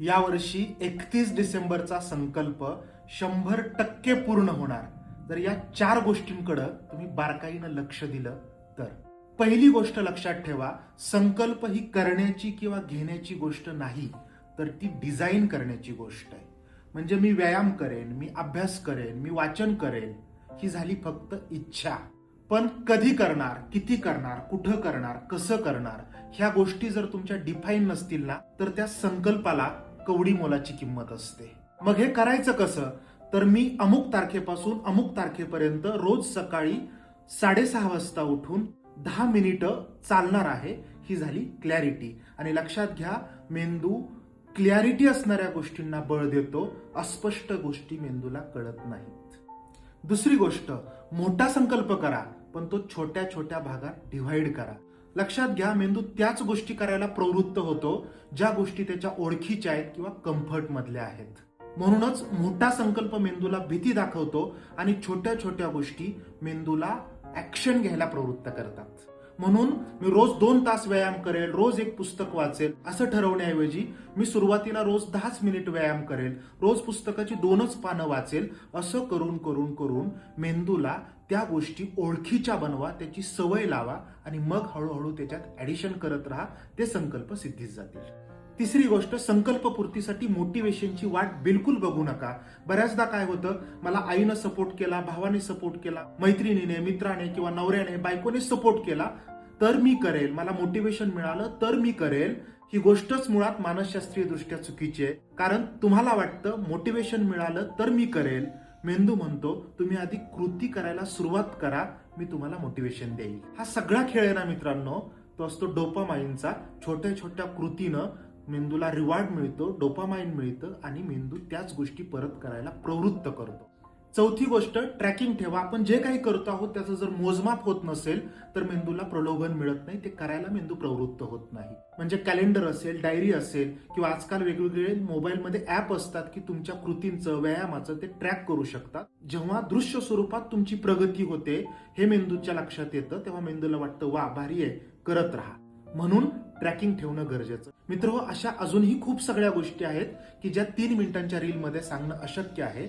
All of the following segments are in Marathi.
यावर्षी एकतीस डिसेंबरचा संकल्प शंभर टक्के पूर्ण होणार. जर या चार गोष्टींकडं तुम्ही बारकाईनं लक्ष दिलं तर. पहिली गोष्ट लक्षात ठेवा संकल्प ही करण्याची किंवा घेण्याची गोष्ट नाही तर ती डिझाईन करण्याची गोष्ट आहे. म्हणजे मी व्यायाम करेन मी अभ्यास करेन मी वाचन करेन ही झाली फक्त इच्छा. पण कधी करणार किती करणार कुठं करणार कसं करणार ह्या गोष्टी जर तुमच्या डिफाईन नसतील ना तर त्या संकल्पाला कवडी मोलाची किंमत असते. मग हे करायचं कसं? तर मी अमुक तारखेपासून अमुक तारखेपर्यंत रोज सकाळी साडेसहा वाजता उठून दहा मिनिटं चालणार आहे ही झाली क्लॅरिटी आणि लक्षात घ्या मेंदू क्लॅरिटी असणाऱ्या गोष्टींना बळ देतो अस्पष्ट गोष्टी मेंदूला कळत नाहीत. दुसरी गोष्ट मोठा संकल्प करा पण तो छोट्या छोट्या भागात डिव्हाइड करा. लक्षात घ्या मेंदू त्याच गोष्टी करायला प्रवृत्त होतो ज्या गोष्टी त्याच्या ओळखीच्या आहेत किंवा कम्फर्ट मधल्या आहेत. म्हणूनच मोठा संकल्प मेंदूला भीती दाखवतो आणि छोट्या छोट्या गोष्टी मेंदूला ऍक्शन घ्यायला प्रवृत्त करतात. म्हणून मी रोज दोन तास व्यायाम करेल रोज एक पुस्तक वाचेल असं ठरवण्याऐवजी मी सुरुवातीला रोज दहाच मिनिट व्यायाम करेल रोज पुस्तकाची दोनच पानं वाचेल असं करून करून करून मेंदूला त्या गोष्टी ओळखीच्या बनवा त्याची सवय लावा आणि मग हळूहळू त्याच्यात ॲडिशन करत राहा ते संकल्प सिद्धीच जातील. तिसरी गोष्ट संकल्पपूर्तीसाठी मोटिवेशनची वाट बिलकुल बघू नका. बऱ्याचदा काय होतं मला आईनं सपोर्ट केला भावाने सपोर्ट केला मैत्रिणीने मित्राने किंवा नवऱ्याने बायकोने सपोर्ट केला तर मी करेल. मला मोटिवेशन मिळालं तर मी करेल. ही गोष्टच मुळात मानसशास्त्रीय दृष्ट्या चुकीची आहे. कारण तुम्हाला वाटतं मोटिवेशन मिळालं तर मी करेल. मेंदू म्हणतो तुम्ही आधी कृती करायला सुरुवात करा मी तुम्हाला मोटिवेशन देईल. हा सगळा खेळ आहे ना मित्रांनो तो असतो डोपामाइनचा छोट्या छोट्या कृतीनं मेंदूला रिवॉर्ड मिळतो डोपामाइन मिळतं आणि मेंदू त्याच गोष्टी परत करायला प्रवृत्त करतो. चौथी गोष्ट ट्रॅकिंग ठेवा. आपण जे काही करतो आहोत त्याचं जर मोजमाप होत नसेल तर मेंदूला प्रलोभन मिळत नाही. ते करायला मेंदू प्रवृत्त होत नाही. म्हणजे कॅलेंडर असेल डायरी असेल किंवा आजकाल वेगवेगळे मोबाईलमध्ये ॲप असतात की तुमच्या कृतींचं व्यायामाचं ते ट्रॅक करू शकतात. जेव्हा दृश्य स्वरूपात तुमची प्रगती होते हे मेंदूच्या लक्षात येतं तेव्हा मेंदूला वाटतं वा भारी आहे करत राहा. म्हणून ट्रॅकिंग ठेवणं गरजेचं. मित्र हो अशा अजूनही खूप सगळ्या गोष्टी आहेत की ज्या तीन मिनिटांच्या रीलमध्ये सांगणं अशक्य आहे.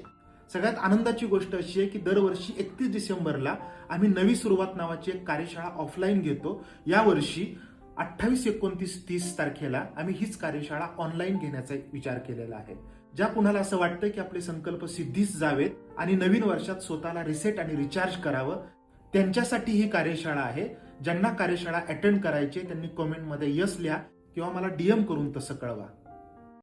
सगळ्यात आनंदाची गोष्ट अशी आहे की दरवर्षी एकतीस डिसेंबरला आम्ही नवी सुरुवात नावाची एक कार्यशाळा ऑफलाईन घेतो. यावर्षी अठ्ठावीस एकोणतीस तीस तारखेला आम्ही हीच कार्यशाळा ऑनलाईन घेण्याचा विचार केलेला आहे. ज्या कुणाला असं वाटतं की आपले संकल्प सिद्धीस जावेत आणि नवीन वर्षात स्वतःला रिसेट आणि रिचार्ज करावं त्यांच्यासाठी ही कार्यशाळा आहे. ज्यांना कार्यशाळा अटेंड करायची त्यांनी कॉमेंटमध्ये यस लिहा किंवा मला डीएम करून तसं कळवा.